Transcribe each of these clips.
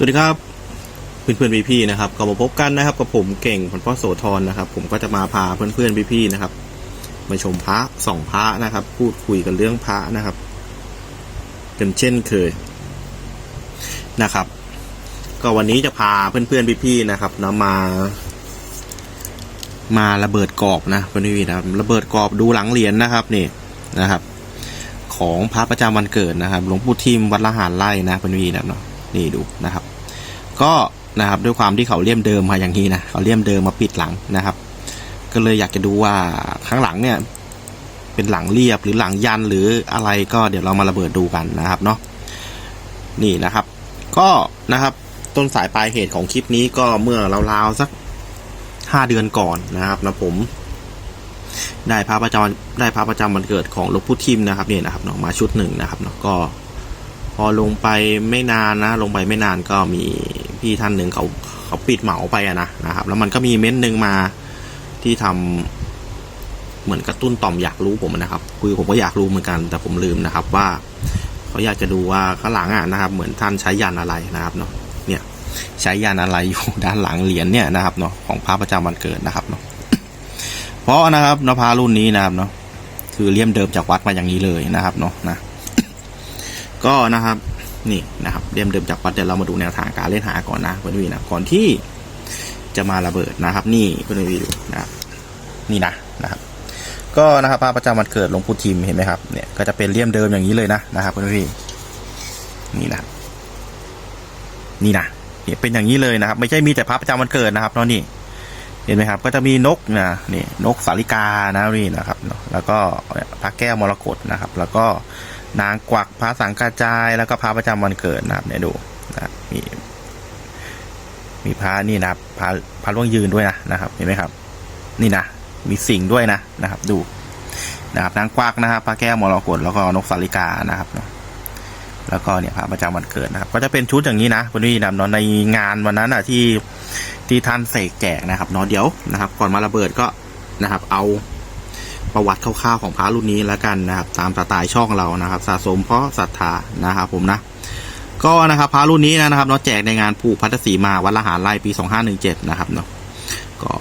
สวัสดีครับเพื่อนเพื่อนๆพี่ๆนะครับก็มาพบกันนะครับกับผมเก่งผลพ่อโสธรนะครับ ผมก็จะมาพาเพื่อนเพื่อนๆพี่ๆนะครับ มาชมพระสองพระนะครับ พูดคุยกันเรื่องพระนะครับกันเช่นเคยนะครับ ก็วันนี้จะพาเพื่อนเพื่อนๆพี่ๆนะครับนะมา มาระเบิดกรอบนะเพื่อนพี่นะครับระเบิดกรอบดูหลังเหรียญนะครับนี่นะครับ ของพระประจำวันเกิดนะครับหลวงปู่ทิมวัดละหารไร่นะเพื่อนพี่นะครับเนาะนี่ดูนะครับ ก็นะครับด้วยความที่เขาเลี่ยมเดิมมาอย่างนี้นะเขาเลี่ยมเดิมมาปิดหลังนะครับ ก็เลยอยากจะดูว่าข้างหลังเนี่ย เป็นหลังเรียบหรือหลังยันหรืออะไรก็เดี๋ยวเรามาระเบิดดูกันนะครับเนาะนี่นะครับ ก็นะครับต้นสายปลายเหตุของคลิปนี้ก็เมื่อราวๆสักห้าเดือนก่อนนะครับนะผม ได้พระประจำได้พระประจำวันเกิดของหลวงปู่ทิมนะครับเนี่ยนะครับเนาะมาชุดหนึ่งนะครับเนาะก็ พอลงไปไม่นานนะ ลงไปไม่นานก็มี พี่ท่านหนึ่งเขาเขาปิดเหมาไปอะนะนะครับ แล้วมันก็มีเม้นต์หนึ่งมาที่ทำเหมือนกระตุ้นต่อมอยากรู้ผมนะครับคือผมก็อยากรู้เหมือนกัน แต่ผมลืมนะครับว่าเขาอยากจะดูว่าข้างหลังอะนะครับ เหมือนท่านใช้ยันอะไรนะครับเนาะเนี่ยใช้ยันอะไรอยู่ด้านหลังเหรียญเนี่ยนะครับเนาะของพระประจำวันเกิดนะครับเนาะเพราะนะครับนพารุ่นนี้นะครับเนาะคือเลี่ยมเดิมจากวัดมาอย่างนี้เลยนะครับเนาะนะก็นะครับ นี่นะครับเรียมเดิมจากวัดเดี๋ยวเรามาดูแนวทางการเล่นหาก่อนนะเพื่อนวีนะก่อนที่จะมาระเบิดนะครับ นี่เพื่อนวีดูนะครับนี่นะนะครับ ก็นะครับพระประจำวันเกิดหลวงปู่ทิมเห็นไหมครับเนี่ยก็จะเป็นเลี่ยมเดิมอย่างนี้เลยนะนะครับเพื่อนวีนี่นะนี่นะเนี่ยเป็นอย่างนี้เลยนะครับ ไม่ใช่มีแต่พระประจำวันเกิดนะครับเนาะนี่เห็นไหมครับ ก็จะมีนกนะนี่นกสาลิกานะนี่นะครับแล้วก็พระแก้วมรกตนะครับ แล้วก็ นางกวักพระสังกาจาย แล้วก็พระประจำวันเกิดนะครับเนี่ยดูนะมีมีพระนี่นะครับพระพระล่วงยืนด้วยนะนะครับเห็นไหมครับ นี่นะมีสิ่งด้วยนะนะครับ ดูนะครับนางกวักนะครับพระแก้วมรกตแล้วก็นกสาลิกานะครับเนาะแล้วก็เนี่ยพระประจำวันเกิดนะครับ ก็จะเป็นชุดอย่างนี้นะคุณพี่นะเนาะในงานวันนั้นอะที่ที่ท่านเสกแจกนะครับเนาะเดี๋ยวนะครับ ก่อนมาระเบิดก็นะครับ เอา ประวัติคร่าวๆของพระรุ่นนี้แล้วกันนะครับ ตามสไตล์ช่องเรานะครับสะสมเพราะศรัทธานะครับผมนะ ก็นะครับพระรุ่นนี้นะครับเนาะแจกในงานผูกพัทสีมาวัดละหารไร่ปี2517นะครับเนาะก็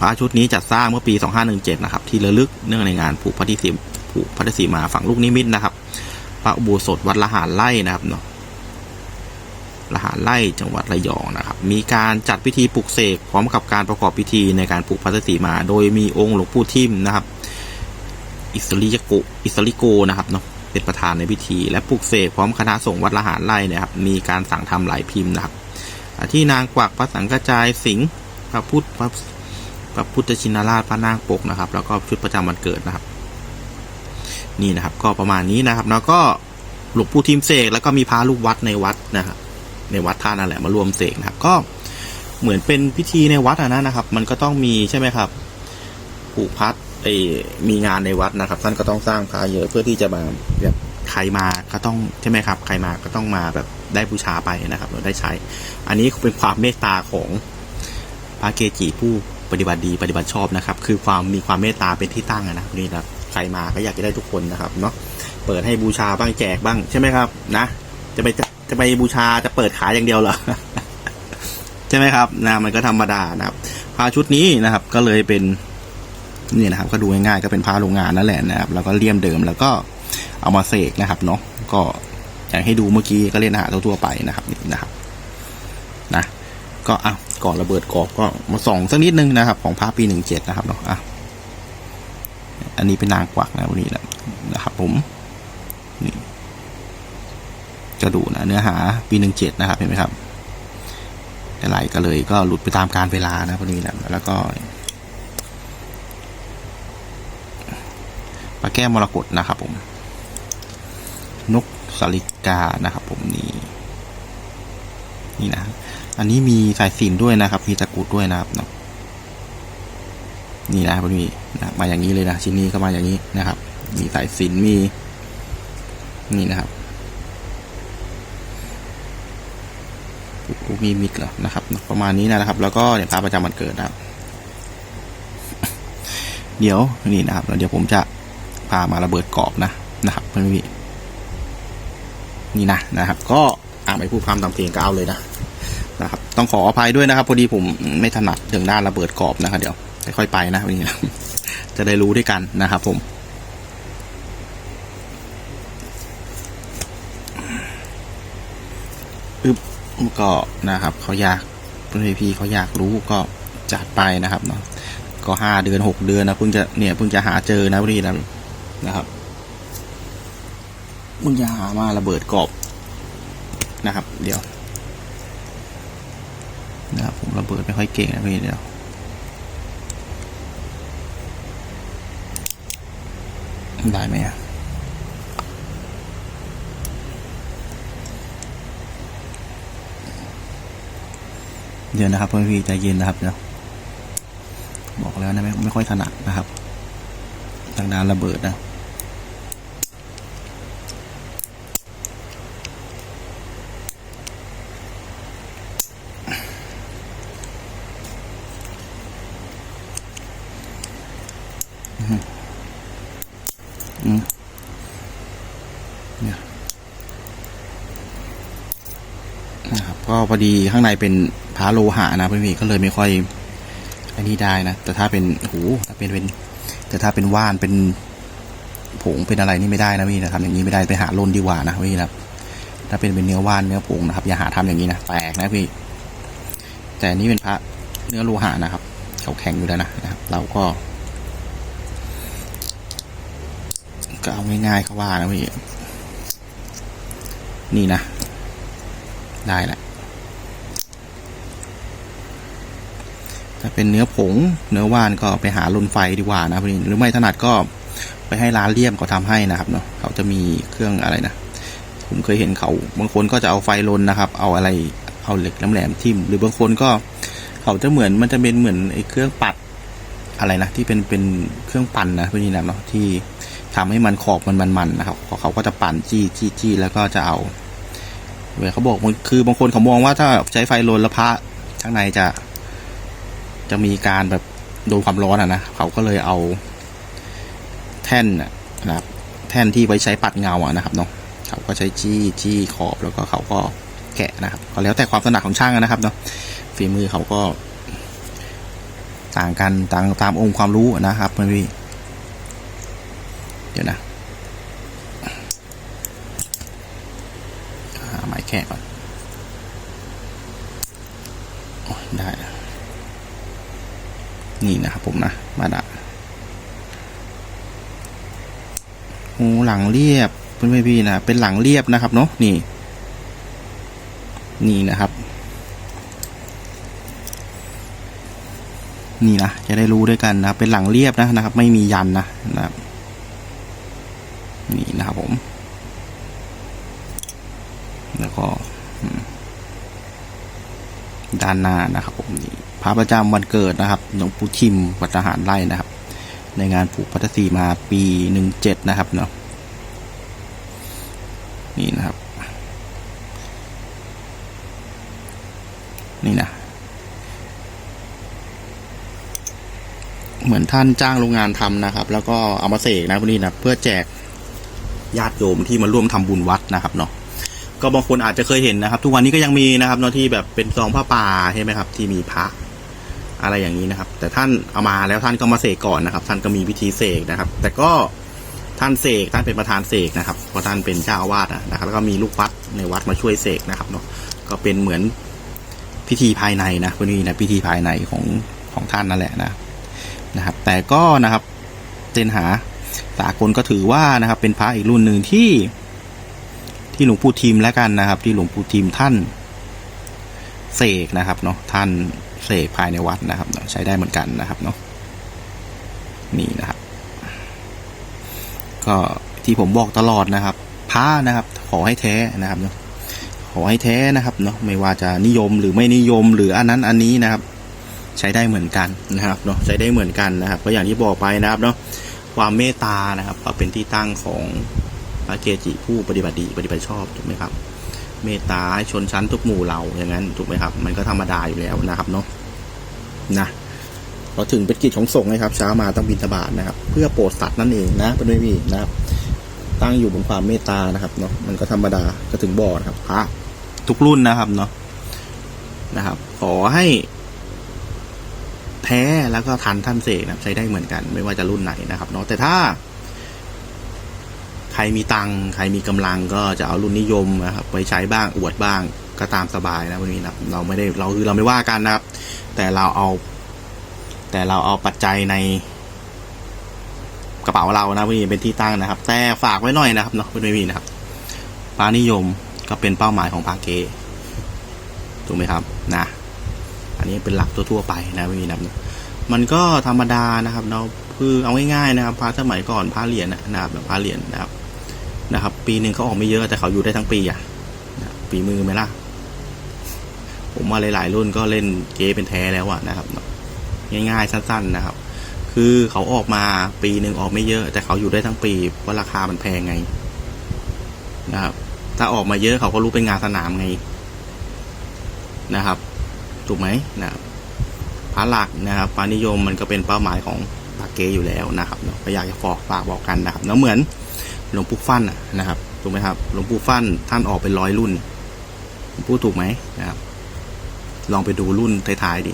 พระชุดนี้จัดสร้างเมื่อปี 2517นะครับที่ระลึกเนื่องในงานผูกพัทสีผูกพัทสีมาฝั่งลูกนิมิตนะครับ พระอุโบสถวัดละหารไร่นะครับเนาะ ละหารไร่จังหวัดระยองนะครับ มีการจัดพิธีปลุกเสกพร้อมกับการประกอบพิธีในการปลูกพัสสีมา โดยมีองค์หลวงปู่ทิมนะครับ อิสริยโกอิสริโกนะครับเนาะเป็นประธานในพิธี และปลุกเสกพร้อมคณะสงฆ์วัดละหารไร่นะครับ มีการสั่งทำหลายพิมพ์นะครับ ที่นางกวักพระสังกระจายสิงห์พระพุทธพระพระพุทธชินราชพระนางปกนะครับ แล้วก็ชุดประจำวันเกิดนะครับ นี่นะครับ ก็ประมาณนี้นะครับ แล้วก็หลวงปู่ทิมเสกแล้วก็มีพระลูกวัดในวัดนะครับ ในวัดท่านั่นแหละมารวมเสกนะครับ ก็เหมือนเป็นพิธีในวัดอะนะนะครับ มันก็ต้องมีใช่ไหมครับผูกพัดไอมีงานในวัดนะครับ ท่านก็ต้องสร้างพระเยอะเพื่อที่จะมาแบบใครมาก็ต้องใช่ไหมครับ ใครมาก็ต้องมาแบบได้บูชาไปนะครับเราได้ใช้ อันนี้เป็นความเมตตาของพระเกจิผู้ปฏิบัติดีปฏิบัติชอบนะครับ คือความมีความเมตตาเป็นที่ตั้งอะนะนี่นะใครมาก็อยากจะได้ทุกคนนะครับเนาะเปิดให้บูชาบ้างแจกบ้างใช่ไหมครับนะ จะไปจ จะไปบูชาจะเปิดขายอย่างเดียวเหรอใช่ไหมครับนะมันก็ธรรมดานะครับพาชุดนี้นะครับ ก็เลยเป็นนี่นะครับ ก็ดูง่ายๆก็เป็นพาโรงงานนั่นแหละนะครับ แล้วก็เลี่ยมเดิมแล้วก็เอามาเสกนะครับเนาะก็อย่างให้ดูเมื่อกี้ก็เล่นอาหารทั่วๆไปนะครับนี่นะครับนะก็อะก่อนระเบิดกรอบก็มาส่องสักนิดนึงนะครับ ของพาปีหนึ่งเจ็ดนะครับเนาะอะอันนี้เป็นนางกวักนะวันนี้นะนะครับผมนี่ กระดูนะเนื้อหาปีหนึ่งเจ็ดนะครับเห็นไหมครับไหลก็เลยก็หลุดไปตามการเวลานะพอดีนะแล้วก็ปลาแก้มรกตนะครับผม นกสาลิกานะครับผมนี่นี่นะ อันนี้มีสายสินด้วยนะครับ มีตะกุดด้วยนะครับนี่นะพอดีนะมาอย่างนี้เลยนะชิ้นนี้ก็มาอย่างนี้นะครับ มีสายสินมี นี่นะครับ ลูก มีมิดเหรอนะครับ ประมาณนี้นะครับ แล้วก็เนี่ยพาประจำวันเกิดนะครับ เดี๋ยวนี่นะครับแล้วเดี๋ยวผมจะพามาระเบิดกรอบนะนะครับเพื่อนพี่นี่นะนะครับ ก็อ่าไม่พูดพร่ำทำเพลงก็เอาเลยนะนะครับ ต้องขออภัยด้วยนะครับ พอดีผมไม่ถนัดเรื่องด้านระเบิดกรอบนะครับเดี๋ยวค่อยๆไปนะวันนี้นะจะได้รู้ด้วยกันนะครับ ผมอึบ ก็นะครับเขาอยากเพื่อนพี่เขาอยากรู้ก็จัดไปนะครับเนาะก็ห้าเดือนหกเดือนนะเพิ่งจะเนี่ยเพิ่งจะหาเจอนะพี่นะนะครับเพิ่งจะหามาระเบิดกรอบนะครับ เดี๋ยวนะครับผมระเบิดไม่ค่อยเก่งนะพี่เดี๋ยวได้ไหมอะ เดี๋ยวนะครับเพื่อนพี่ใจเย็นนะครับเดี๋ยวบอกแล้วนะไม่ไม่ค่อยถนัดนะครับทางด้านระเบิดนะอืมอืมเนี่ยนะครับก็พอดีข้างในเป็น พระโลหะนะพี่ก็เลยไม่ค่อยอันนี้ได้นะ แต่ถ้าเป็นหูถ้าเป็นเป็น แต่ถ้าเป็นว่านเป็นผงเป็นอะไรนี่ไม่ได้นะพี่นะทำอย่างนี้ไม่ได้ไปหาล่นดีกว่านะพี่นะถ้าเป็นเป็นเนื้อว่านเนื้อผงนะครับอย่าหาทำอย่างนี้นะแปลกนะพี่ แต่นี้เป็นพระเนื้อโลหะนะครับเขาแข็งอยู่แล้วนะนะครับ เราก็ ก็เอาง่ายๆเขาว่านะพี่นี่นะ ได้แหละ ถ้าเป็นเนื้อผง เนื้อว่านก็ไปหาลนไฟดีกว่านะพี่หรือไม่ถนัดก็ไปให้ร้านเลี่ยมเขาทำให้นะครับเนาะเขาจะมีเครื่องอะไรนะผมเคยเห็นเขาบางคนก็จะเอาไฟลนนะครับ เอาอะไรเอาเหล็กแหลมๆทิ่ม หรือบางคนก็เขาจะเหมือนมันจะเป็นเหมือนไอ้เครื่องปัดอะไรนะที่เป็นเป็นเครื่องปั่นนะพี่นะเนาะที่ทำให้มันขอบมันมันๆนะครับเขาก็จะปั่นจี้จี้จี้แล้วก็จะเอาเวลาเขาบอกมันคือบางคนเขามองว่าถ้าใช้ไฟลนแล้วพระข้างในจะ จะมีการแบบโดนความร้อนอะนะเขาก็เลยเอาแท่นนะครับแท่นที่ไว้ใช้ปัดเงาอะนะครับเนาะเขาก็ใช้จี้จี้ขอบแล้วก็เขาก็แกะนะครับก็แล้วแต่ความถนัดของช่างนะครับเนาะฝีมือเขาก็ ต่างกันต่างตามองค์ความรู้นะครับเพื่อนพี่เดี๋ยวนะหาไม้แค่ก่อนได้นะ นี่นะครับผมนะมาดะโอ้หลังเรียบเพื่อนพี่นะเป็นหลังเรียบนะครับเนาะนี่ นี่นะครับ นี่นะจะได้รู้ด้วยกันนะเป็นหลังเรียบนะนะครับ ไม่มียันนะนะครับ นี่นะครับผมแล้วก็ด้านหน้านะครับผมนี่ พระประจำวันเกิดนะครับหลวงปู่ชิมวัดทหารไร่นะครับ ในงานผูกพัทสีมาปีหนึ่งเจ็ดนะครับเนาะนี่นะครับ นี่นะเหมือนท่านจ้างโรงงานทำนะครับ แล้วก็เอามาเสกนะพวกนี้นะเพื่อแจกญาติโยมที่มาร่วมทำบุญวัดนะครับเนาะก็บางคนอาจจะเคยเห็นนะครับ ทุกวันนี้ก็ยังมีนะครับเนาะที่แบบเป็นซองผ้าป่าใช่ไหมครับ ที่มีพระ อะไรอย่างนี้นะครับ แต่ท่านเอามาแล้วท่านก็มาเสกก่อนนะครับ ท่านก็มีวิธีเสกนะครับ แต่ก็ท่านเสกท่านเป็นประธานเสกนะครับเพราะท่านเป็นเจ้าอาวาสนะครับแล้วก็มีลูกวัดในวัดมาช่วยเสกนะครับเนาะก็เป็นเหมือนพิธีภายในนะพวกนี้นะพิธีภายในของของท่านนั่นแหละนะนะครับ แต่ก็นะครับเจนหาสากลก็ถือว่านะครับ เป็นพระอีกรุ่นหนึ่งที่ที่หลวงปู่ทิมแล้วกันนะครับ ที่หลวงปู่ทิมท่านเสกนะครับเนาะท่าน เสกภายในวัดนะครับใช้ได้เหมือนกันนะครับเนาะนี่นะครับ ก็ที่ผมบอกตลอดนะครับพระนะครับ ขอให้แท้นะครับเนาะขอให้แท้นะครับเนาะไม่ว่าจะนิยมหรือไม่นิยมหรืออันนั้นอันนี้นะครับ ใช้ได้เหมือนกันนะครับเนาะใช้ได้เหมือนกันนะครับ ก็อย่างที่บอกไปนะครับเนาะความเมตตานะครับ ก็เป็นที่ตั้งของพระเกจิผู้ปฏิบัติดีปฏิบัติชอบถูกไหมครับ เมตตาให้ชนชั้นทุกหมู่เหล่าอย่างนั้นถูกไหมครับ มันก็ธรรมดาอยู่แล้วนะครับเนาะ นะพอถึงเป็นกิจของสงฆ์นะครับเช้ามาต้องบิณฑบาตนะครับ เพื่อโปรดสัตว์นั่นเองนะเป็นไม่มีนะครับ ตั้งอยู่บนความเมตตานะครับเนาะมันก็ธรรมดาก็ถึงบอนะครับพระทุกรุ่นนะครับเนาะนะครับ ขอให้แท้แล้วก็ทันท่านเสกนะใช้ได้เหมือนกัน ไม่ว่าจะรุ่นไหนนะครับเนาะแต่ถ้า ใครมีตังค์ใครมีกำลังก็จะเอารุ่นนิยมนะครับไปใช้บ้างอวดบ้าง ก็ตามสบายนะวันนี้นะเราไม่ได้เราคือเราไม่ว่ากันนะครับ แต่เราเอา แต่เราเอาปัจจัยในกระเป๋าเรานะวันนี้เป็นที่ตั้งนะครับ แต่ฝากไว้หน่อยนะครับเนาะไม่มีนะครับปลานิยมก็เป็นเป้าหมายของปาเกถูกไหมครับนะ อันนี้เป็นหลักทั่วๆไปนะไม่มีนะครับมันก็ธรรมดานะครับเนาะคือเอาง่ายๆนะครับพระสมัยก่อนพระเหรียญนะครับแบบพระเหรียญนะครับนะครับ ปีหนึ่งเขาออกไม่เยอะแต่เขาอยู่ได้ทั้งปีอะนะปีมือไหมล่ะ ผมว่าหลาย ๆ รุ่นก็เล่นเก๊เป็นแท้แล้วอะนะครับ ง่ายๆสั้น ๆนะครับ คือเขาออกมาปีหนึ่งออกไม่เยอะ แต่เขาอยู่ได้ทั้งปีเพราะราคามันแพงไงนะครับ ถ้าออกมาเยอะเขาก็รู้เป็นงานสนามไงนะครับ ถูกไหมนะครับพระหลักนะครับปานิยมมันก็เป็นเป้าหมายของปากเกอยู่แล้วนะครับเนาะก็อยากจะฝากฝากบอกกันนะครับแล้วเหมือนหลวงปู่ฟั่นนะครับถูกไหมครับหลวงปู่ฟั่นท่านออกเป็นร้อยรุ่นพูดถูกไหมนะครับ ลองไปดูรุ่นท้ายๆดิ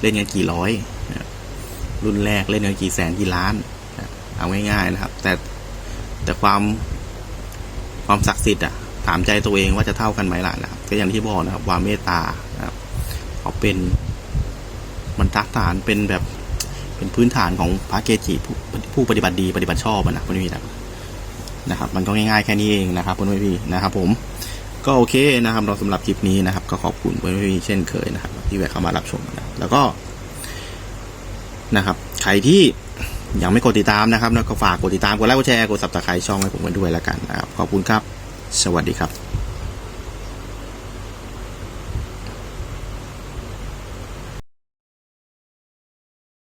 เล่นกันกี่ร้อย รุ่นแรกเล่นกันกี่แสนกี่ล้าน เอาง่ายๆนะครับ แต่แต่ความความศักดิ์สิทธิ์อะ ถามใจตัวเองว่าจะเท่ากันไหมล่ะนะครับ ก็อย่างที่บอกนะครับความเมตตานะครับเขาเป็นมันทักฐานเป็นแบบเป็นพื้นฐานของพระเกจิผู้ผู้ปฏิบัติดีปฏิบัติชอบอะนะคุณพี่นะนะครับ มันก็ง่ายๆแค่นี้เองนะครับคุณพี่นะครับ ผม ก็โอเคนะครับเราสำหรับคลิปนี้นะครับ ก็ขอบคุณคุณพี่เช่นเคยนะครับ ที่แวะเข้ามารับชมนะครับแล้วก็นะครับใครที่ยังไม่กดติดตามนะครับก็ฝากกดติดตามกดไลค์กดแชร์กดซับสไครต์ช่องให้ผมกันด้วยแล้วกันนะครับขอบคุณครับ สวัสดีครับ